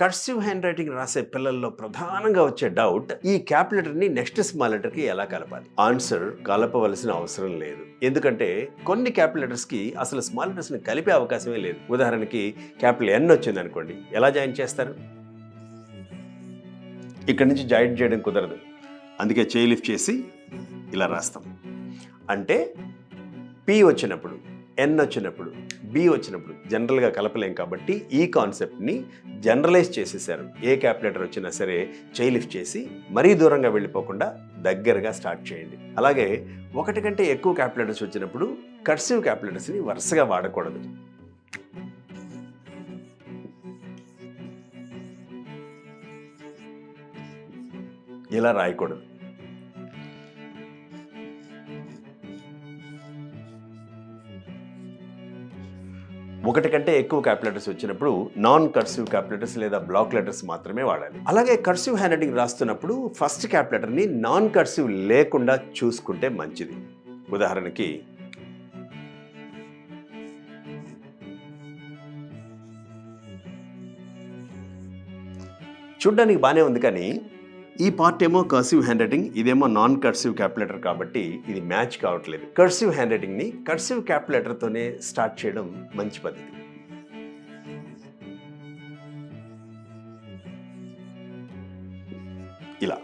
Cursive hand writing రాసే పిల్లల్లో ప్రధానంగా వచ్చే డౌట్ ఈ క్యాప్ లెటర్ని నెక్స్ట్ స్మాల్ లెటర్కి ఎలా కలపాలి? ఆన్సర్ కలపవలసిన అవసరం లేదు. ఎందుకంటే కొన్ని క్యాప్ లెటర్స్కి అసలు స్మాల్ లెటర్స్ని కలిపే అవకాశమే లేదు. ఉదాహరణకి క్యాపిటల్ ఎన్ వచ్చింది అనుకోండి ఎలా జాయిన్ చేస్తారు? ఇక్కడి నుంచి జాయిన్ చేయడం కుదరదు. అందుకే చేయి లిఫ్ట్ చేసి ఇలా రాస్తాం. అంటే పి వచ్చినప్పుడు ఎన్ వచ్చినప్పుడు బి వచ్చినప్పుడు జనరల్గా కలపలేం కాబట్టి ఈ కాన్సెప్ట్ని జనరలైజ్ చేసేసారు. ఏ క్యాపిలేటర్ వచ్చినా సరే చేయి లిఫ్ట్ చేసి మరీ దూరంగా వెళ్ళిపోకుండా దగ్గరగా స్టార్ట్ చేయండి. అలాగే ఒకటి కంటే ఎక్కువ క్యాపిలేటర్స్ వచ్చినప్పుడు కర్సివ్ క్యాపిలేటర్స్ని వరుసగా వాడకూడదు. ఇలా రాయకూడదు. ఒకటి కంటే ఎక్కువ క్యాపిలేటర్స్ వచ్చినప్పుడు నాన్ కర్సివ్ క్యాపిలేటర్స్ లేదా బ్లాక్ లెటర్స్ మాత్రమే వాడాలి. అలాగే కర్సివ్ హ్యాండ్ రైటింగ్ రాస్తున్నప్పుడు ఫస్ట్ క్యాపిలేటర్ని నాన్ కర్సివ్ లేకుండా చూసుకుంటే మంచిది. ఉదాహరణకి చూడ్డానికి బాగానే ఉంది కానీ ఈ పార్ట్ ఏమో కర్సివ్ హ్యాండ్ రైటింగ్ ఇదేమో నాన్ కర్సివ్ క్యాపులేటర్ కాబట్టి ఇది మ్యాచ్ కావట్లేదు. కర్సివ్ హ్యాండ్ రైటింగ్ని కర్సివ్ క్యాల్కులేటర్తోనే స్టార్ట్ చేయడం మంచి పద్ధతి. ఇలా.